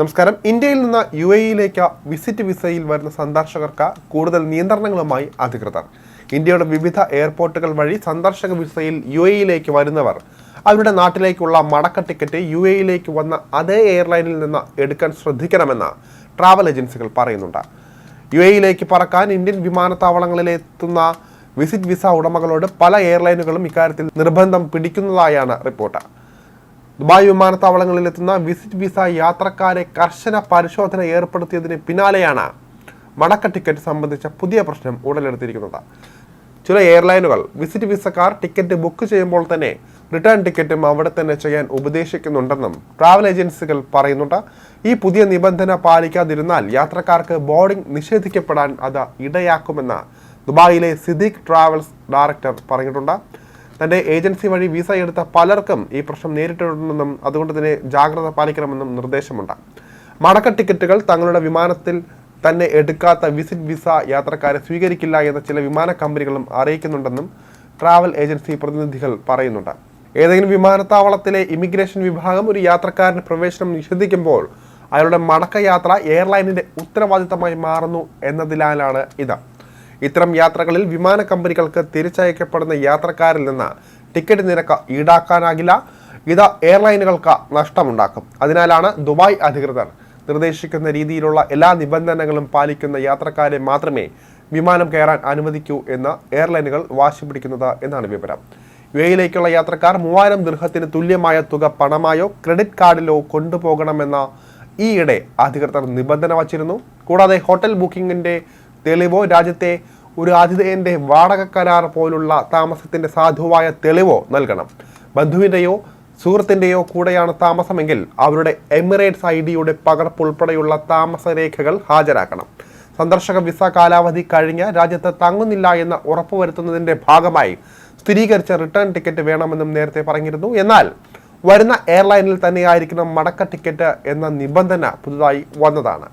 നമസ്കാരം. ഇന്ത്യയിൽ നിന്ന് യു എയിലേക്ക് വിസിറ്റ് വിസയിൽ വരുന്ന സന്ദർശകർക്ക് കൂടുതൽ നിയന്ത്രണങ്ങളുമായി അധികൃതർ. ഇന്ത്യയുടെ വിവിധ എയർപോർട്ടുകൾ വഴി സന്ദർശക വിസയിൽ യു എയിലേക്ക് വരുന്നവർ. അവരുടെ നാട്ടിലേക്കുള്ള മടക്ക ടിക്കറ്റ് യു എയിലേക്ക് വന്ന അതേ എയർലൈനിൽ നിന്ന് എടുക്കാൻ ശ്രദ്ധിക്കണമെന്ന് ട്രാവൽ ഏജൻസികൾ പറയുന്നുണ്ട്. യു എയിലേക്ക് പറക്കാൻ ഇന്ത്യൻ വിമാനത്താവളങ്ങളിലെത്തുന്ന വിസിറ്റ് വിസ ഉടമകളോട് പല എയർലൈനുകളും ഇക്കാര്യത്തിൽ നിർബന്ധം പിടിക്കുന്നതായാണ് റിപ്പോർട്ട്. ദുബായ് വിമാനത്താവളങ്ങളിലെത്തുന്ന വിസിറ്റ് വിസ യാത്രക്കാരെ കർശന പരിശോധന ഏർപ്പെടുത്തിയതിന് പിന്നാലെയാണ് മടക്ക ടിക്കറ്റ് സംബന്ധിച്ച പുതിയ പ്രശ്നം ഉടലെടുത്തിരിക്കുന്നത്. ചില എയർലൈനുകൾ വിസിറ്റ് വിസക്കാർ ടിക്കറ്റ് ബുക്ക് ചെയ്യുമ്പോൾ തന്നെ റിട്ടേൺ ടിക്കറ്റും അവിടെ തന്നെ ചെയ്യാൻ ഉപദേശിക്കുന്നുണ്ടെന്നും ട്രാവൽ ഏജൻസികൾ പറയുന്നുണ്ട്. ഈ പുതിയ നിബന്ധന പാലിക്കാതിരുന്നാൽ യാത്രക്കാർക്ക് ബോർഡിംഗ് നിഷേധിക്കപ്പെടാൻ അത് ഇടയാക്കുമെന്ന് ദുബായിലെ സിദ്ദീഖ് ട്രാവൽസ് ഡയറക്ടർ പറഞ്ഞിട്ടുണ്ട്. തന്റെ ഏജൻസി വഴി വിസ എടുത്ത പലർക്കും ഈ പ്രശ്നം നേരിട്ടിട്ടുണ്ടെന്നും അതുകൊണ്ട് തന്നെ ജാഗ്രത പാലിക്കണമെന്നും നിർദ്ദേശമുണ്ട്. മടക്ക ടിക്കറ്റുകൾ തങ്ങളുടെ വിമാനത്തിൽ തന്നെ എടുക്കാത്ത വിസിറ്റ് വിസ യാത്രക്കാരെ സ്വീകരിക്കില്ല എന്ന ചില വിമാന കമ്പനികളും അറിയിക്കുന്നുണ്ടെന്നും ട്രാവൽ ഏജൻസി പ്രതിനിധികൾ പറയുന്നുണ്ട്. ഏതെങ്കിലും വിമാനത്താവളത്തിലെ ഇമിഗ്രേഷൻ വിഭാഗം ഒരു യാത്രക്കാരന് പ്രവേശനം നിഷേധിക്കുമ്പോൾ അയാളുടെ മടക്കയാത്ര എയർലൈനിന്റെ ഉത്തരവാദിത്തമായി മാറുന്നു എന്നതിനാലാണ് ഇത്. ഇത്തരം യാത്രകളിൽ വിമാന കമ്പനികൾക്ക് തിരിച്ചയക്കപ്പെടുന്ന യാത്രക്കാരിൽ നിന്ന് ടിക്കറ്റ് നിരക്ക് ഈടാക്കാനാകില്ല. ഇത് എയർലൈനുകൾക്ക് നഷ്ടമുണ്ടാക്കും. അതിനാലാണ് ദുബായ് അധികൃതർ നിർദ്ദേശിക്കുന്ന രീതിയിലുള്ള എല്ലാ നിബന്ധനകളും പാലിക്കുന്ന യാത്രക്കാരെ മാത്രമേ വിമാനം കയറാൻ അനുവദിക്കൂ എന്ന് എയർലൈനുകൾ വാശി പിടിക്കുന്നത് എന്നാണ് വിവരം. യു എയിലേക്കുള്ള യാത്രക്കാർ മൂവായിരം ദൃഹത്തിന് തുല്യമായ തുക പണമായോ ക്രെഡിറ്റ് കാർഡിലോ കൊണ്ടുപോകണമെന്ന ഈയിടെ അധികൃതർ നിബന്ധന വച്ചിരുന്നു. കൂടാതെ ഹോട്ടൽ ബുക്കിംഗിന്റെ തെളിവോ? രാജ്യത്തെ ഒരു ആതിഥേയന്റെ വാടക കരാർ പോലുള്ള താമസത്തിന്റെ സാധുവായ തെളിവോ നൽകണം. ബന്ധുവിന്റെയോ സുഹൃത്തിന്റെയോ കൂടെയാണ് താമസമെങ്കിൽ അവരുടെ എമിറേറ്റ്സ് ഐ ഡിയുടെ പകർപ്പ് ഉൾപ്പെടെയുള്ള താമസരേഖകൾ ഹാജരാക്കണം. സന്ദർശക വിസ കാലാവധി കഴിഞ്ഞ് രാജ്യത്ത് തങ്ങുന്നില്ല എന്ന് ഉറപ്പുവരുത്തുന്നതിന്റെ ഭാഗമായി സ്ഥിരീകരിച്ച റിട്ടേൺ ടിക്കറ്റ് വേണമെന്നും നേരത്തെ പറഞ്ഞിരുന്നു. എന്നാൽ വരുന്ന എയർലൈനിൽ തന്നെയായിരിക്കണം മടക്ക ടിക്കറ്റ് എന്ന നിബന്ധന പുതുതായി വന്നതാണ്.